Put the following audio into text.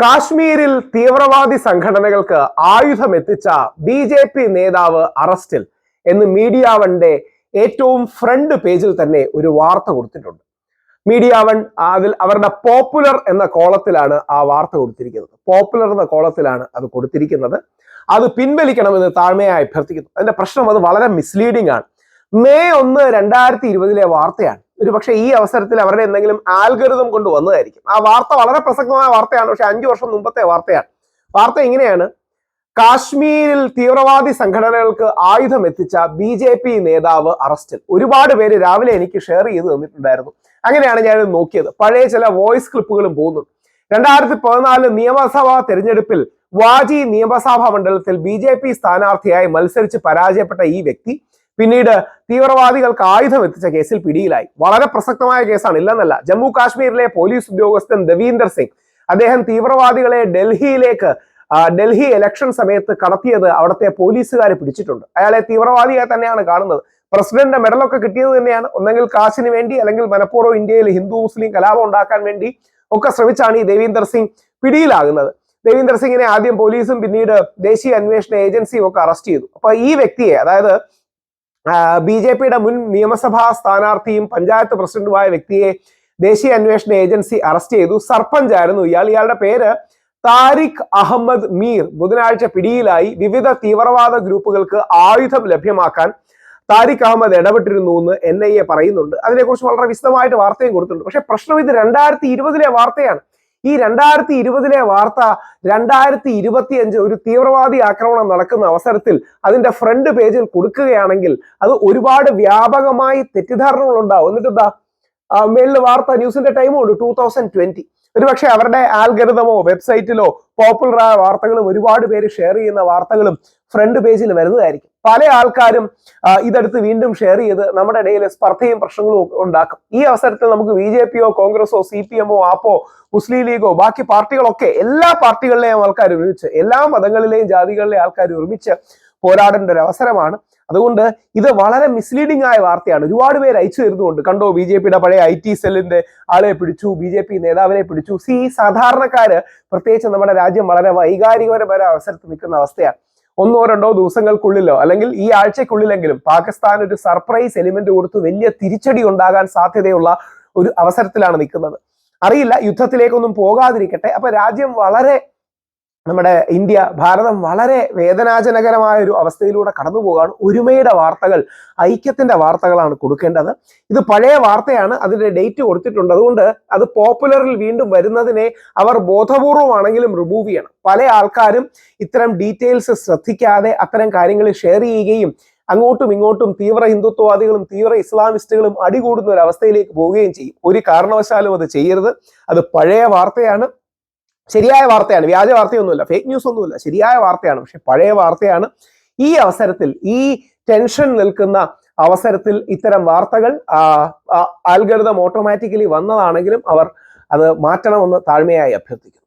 കാശ്മീരിൽ തീവ്രവാദി സംഘടനകൾക്ക് ആയുധം എത്തിച്ച ബി ജെ പി നേതാവ് അറസ്റ്റിൽ എന്ന് മീഡിയ വണ്ടെ ഏറ്റവും ഫ്രണ്ട് പേജിൽ തന്നെ ഒരു വാർത്ത കൊടുത്തിട്ടുണ്ട്. മീഡിയ വൺ അതിൽ അവരുടെ പോപ്പുലർ എന്ന കോളത്തിലാണ് ആ വാർത്ത കൊടുത്തിരിക്കുന്നത്. പോപ്പുലർ എന്ന കോളത്തിലാണ് അത് കൊടുത്തിരിക്കുന്നത്. അത് പിൻവലിക്കണമെന്ന് താഴ്മയായി അഭ്യർത്ഥിക്കുന്നു. അതിന്റെ പ്രശ്നം അത് വളരെ മിസ്ലീഡിംഗ് ആണ്. മെയ് ഒന്ന് രണ്ടായിരത്തി ഇരുപതിലെ വാർത്തയാണ്. ഒരു പക്ഷേ ഈ അവസരത്തിൽ അവരുടെ എന്തെങ്കിലും ആൽഗരിതം കൊണ്ട് വന്നതായിരിക്കും. ആ വാർത്ത വളരെ പ്രസക്തമായ വാർത്തയാണ്. പക്ഷെ അഞ്ചു വർഷം മുമ്പത്തെ വാർത്തയാണ്. വാർത്ത ഇങ്ങനെയാണ്. കാശ്മീരിൽ തീവ്രവാദി സംഘടനകൾക്ക് ആയുധം എത്തിച്ച ബി ജെ പി നേതാവ് അറസ്റ്റിൽ. ഒരുപാട് പേര് രാവിലെ എനിക്ക് ഷെയർ ചെയ്ത് തന്നിട്ടുണ്ടായിരുന്നു. അങ്ങനെയാണ് ഞാൻ നോക്കിയത്. പഴയ ചില വോയിസ് ക്ലിപ്പുകളും പോകുന്നുണ്ട് രണ്ടായിരത്തി പതിനാല് നിയമസഭാ തെരഞ്ഞെടുപ്പിൽ വാജി നിയമസഭാ മണ്ഡലത്തിൽ ബി ജെ പി സ്ഥാനാർത്ഥിയായി മത്സരിച്ച് പരാജയപ്പെട്ട ഈ വ്യക്തി പിന്നീട് തീവ്രവാദികൾക്ക് ആയുധം എത്തിച്ച കേസിൽ പിടിയിലായി. വളരെ പ്രസക്തമായ കേസാണ്. ഇല്ലെന്നല്ല ജമ്മു കാശ്മീരിലെ പോലീസ് ഉദ്യോഗസ്ഥൻ ദവീന്ദർ സിംഗ് അദ്ദേഹം തീവ്രവാദികളെ ഡൽഹിയിലേക്ക് ഡൽഹി ഇലക്ഷൻ സമയത്ത് കടത്തിയത് അവിടുത്തെ പോലീസുകാർ പിടിച്ചിട്ടുണ്ട്. അയാളെ തീവ്രവാദിയായി തന്നെയാണ് കാണുന്നത്. പ്രസിഡന്റ് മെഡലൊക്കെ കിട്ടിയത് തന്നെയാണ്. ഒന്നെങ്കിൽ കാശിന് വേണ്ടി അല്ലെങ്കിൽ മനഃപൂർവം ഇന്ത്യയിൽ ഹിന്ദു മുസ്ലിം കലാപം ഉണ്ടാക്കാൻ വേണ്ടി ഒക്കെ ശ്രമിച്ചാണ് ഈ ദേവീന്ദർ സിംഗ് പിടിയിലാകുന്നത്. ദേവീന്ദർ സിംഗിനെ ആദ്യം പോലീസും പിന്നീട് ദേശീയ അന്വേഷണ ഏജൻസിയും ഒക്കെ അറസ്റ്റ് ചെയ്തു. അപ്പൊ ഈ വ്യക്തിയെ അതായത് ബി ജെ പിയുടെ മുൻ നിയമസഭാ സ്ഥാനാർത്ഥിയും പഞ്ചായത്ത് പ്രസിഡന്റുമായ വ്യക്തിയെ ദേശീയ അന്വേഷണ ഏജൻസി അറസ്റ്റ് ചെയ്തു. സർപഞ്ച് ആയിരുന്നു ഇയാൾ. ഇയാളുടെ പേര് താരിഖ് അഹമ്മദ് മീർ. ബുധനാഴ്ച പിടിയിലായി. വിവിധ തീവ്രവാദ ഗ്രൂപ്പുകൾക്ക് ആയുധം ലഭ്യമാക്കാൻ താരിഖ് അഹമ്മദ് ഇടപെട്ടിരുന്നു എന്ന് എൻ ഐ എ പറയുന്നുണ്ട്. അതിനെക്കുറിച്ച് വളരെ വിശദമായിട്ട് വാർത്തയും കൊടുത്തിട്ടുണ്ട്. പക്ഷെ പ്രശ്നം ഇത് രണ്ടായിരത്തി ഇരുപതിലെ വാർത്തയാണ്. ഈ രണ്ടായിരത്തി ഇരുപതിലെ വാർത്ത രണ്ടായിരത്തി ഇരുപത്തി അഞ്ച് ഒരു തീവ്രവാദി ആക്രമണം നടക്കുന്ന അവസരത്തിൽ അതിന്റെ ഫ്രണ്ട് പേജിൽ കൊടുക്കുകയാണെങ്കിൽ അത് ഒരുപാട് വ്യാപകമായി തെറ്റിദ്ധാരണകൾ ഉണ്ടാവും. എന്നിട്ട് എന്താ മേലിൽ വാർത്ത ന്യൂസിന്റെ ടൈമും ഉണ്ട് ടൂ തൗസൻഡ് ട്വന്റി. ഒരുപക്ഷെ അവരുടെ ആൽഗരിതമോ വെബ്സൈറ്റിലോ പോപ്പുലറായ വാർത്തകളും ഒരുപാട് പേര് ഷെയർ ചെയ്യുന്ന വാർത്തകളും ഫ്രണ്ട് പേജിൽ വരുന്നതായിരിക്കും. പല ആൾക്കാരും ഇതെടുത്ത് വീണ്ടും ഷെയർ ചെയ്ത് നമ്മുടെ ഇടയിൽ സ്പർദ്ധയും പ്രശ്നങ്ങളും ഉണ്ടാക്കും. ഈ അവസരത്തിൽ നമുക്ക് ബി ജെ പിയോ കോൺഗ്രസോ സി പി എമ്മോ ആപ്പോ മുസ്ലിം ലീഗോ ബാക്കി പാർട്ടികളൊക്കെ എല്ലാ പാർട്ടികളിലെയും ആൾക്കാർ ഒരുമിച്ച് എല്ലാ മതങ്ങളിലെയും ജാതികളിലെയും ആൾക്കാർ ഒരുമിച്ച് പോരാടേണ്ട ഒരു അവസരമാണ്. അതുകൊണ്ട് ഇത് വളരെ മിസ്ലീഡിംഗ് ആയ വാർത്തയാണ്. ഒരുപാട് പേര് അയച്ചു തരുന്നുണ്ട്. കണ്ടോ ബി ജെ പിയുടെ പഴയ ഐ ടി സെല്ലിന്റെ ആളെ പിടിച്ചു ബി ജെ പി നേതാവിനെ പിടിച്ചു. സി സാധാരണക്കാര് പ്രത്യേകിച്ച് നമ്മുടെ രാജ്യം വളരെ വൈകാരികപരമായ അവസരത്ത് നിൽക്കുന്ന അവസ്ഥയാണ്. ഒന്നോ രണ്ടോ ദിവസങ്ങൾക്കുള്ളിലോ അല്ലെങ്കിൽ ഈ ആഴ്ചക്കുള്ളിലെങ്കിലും പാകിസ്ഥാൻ ഒരു സർപ്രൈസ് എലിമെന്റ് കൊടുത്ത് വലിയ തിരിച്ചടി ഉണ്ടാകാൻ സാധ്യതയുള്ള ഒരു അവസരത്തിലാണ് നിൽക്കുന്നത്. അറിയില്ല യുദ്ധത്തിലേക്കൊന്നും പോകാതിരിക്കട്ടെ. അപ്പൊ രാജ്യം വളരെ നമ്മുടെ ഇന്ത്യ ഭാരതം വളരെ വേദനാജനകരമായ ഒരു അവസ്ഥയിലൂടെ കടന്നു പോവുകയാണ്. ഒരുമയുടെ വാർത്തകൾ ഐക്യത്തിന്റെ വാർത്തകളാണ് കൊടുക്കേണ്ടത്. ഇത് പഴയ വാർത്തയാണ് അതിന്റെ ഡേറ്റ് കൊടുത്തിട്ടുണ്ട്. അതുകൊണ്ട് അത് പോപ്പുലറിൽ വീണ്ടും വരുന്നതിനെ അവർ ബോധപൂർവമാണെങ്കിലും റിമൂവ് ചെയ്യണം. പല ആൾക്കാരും ഇത്തരം ഡീറ്റെയിൽസ് ശ്രദ്ധിക്കാതെ അത്തരം കാര്യങ്ങൾ ഷെയർ ചെയ്യുകയും അങ്ങോട്ടും ഇങ്ങോട്ടും തീവ്ര ഹിന്ദുത്വവാദികളും തീവ്ര ഇസ്ലാമിസ്റ്റുകളും അടികൂടുന്ന ഒരു അവസ്ഥയിലേക്ക് പോവുകയും ചെയ്യും. ഒരു കാരണവശാലും അത് ചെയ്യരുത്. അത് പഴയ വാർത്തയാണ്. ശരിയായ വാർത്തയാണ്. വ്യാജ വാർത്തയൊന്നുമില്ല. ഫേക്ക് ന്യൂസ് ഒന്നുമില്ല. ശരിയായ വാർത്തയാണ്. പക്ഷെ പഴയ വാർത്തയാണ്. ഈ അവസരത്തിൽ ഈ ടെൻഷൻ നിൽക്കുന്ന അവസരത്തിൽ ഇത്തരം വാർത്തകൾ ആൽഗരിതം ഓട്ടോമാറ്റിക്കലി വന്നതാണെങ്കിലും അവർ അത് മാറ്റണമെന്ന് താഴ്മയായി അഭ്യർത്ഥിക്കുന്നു.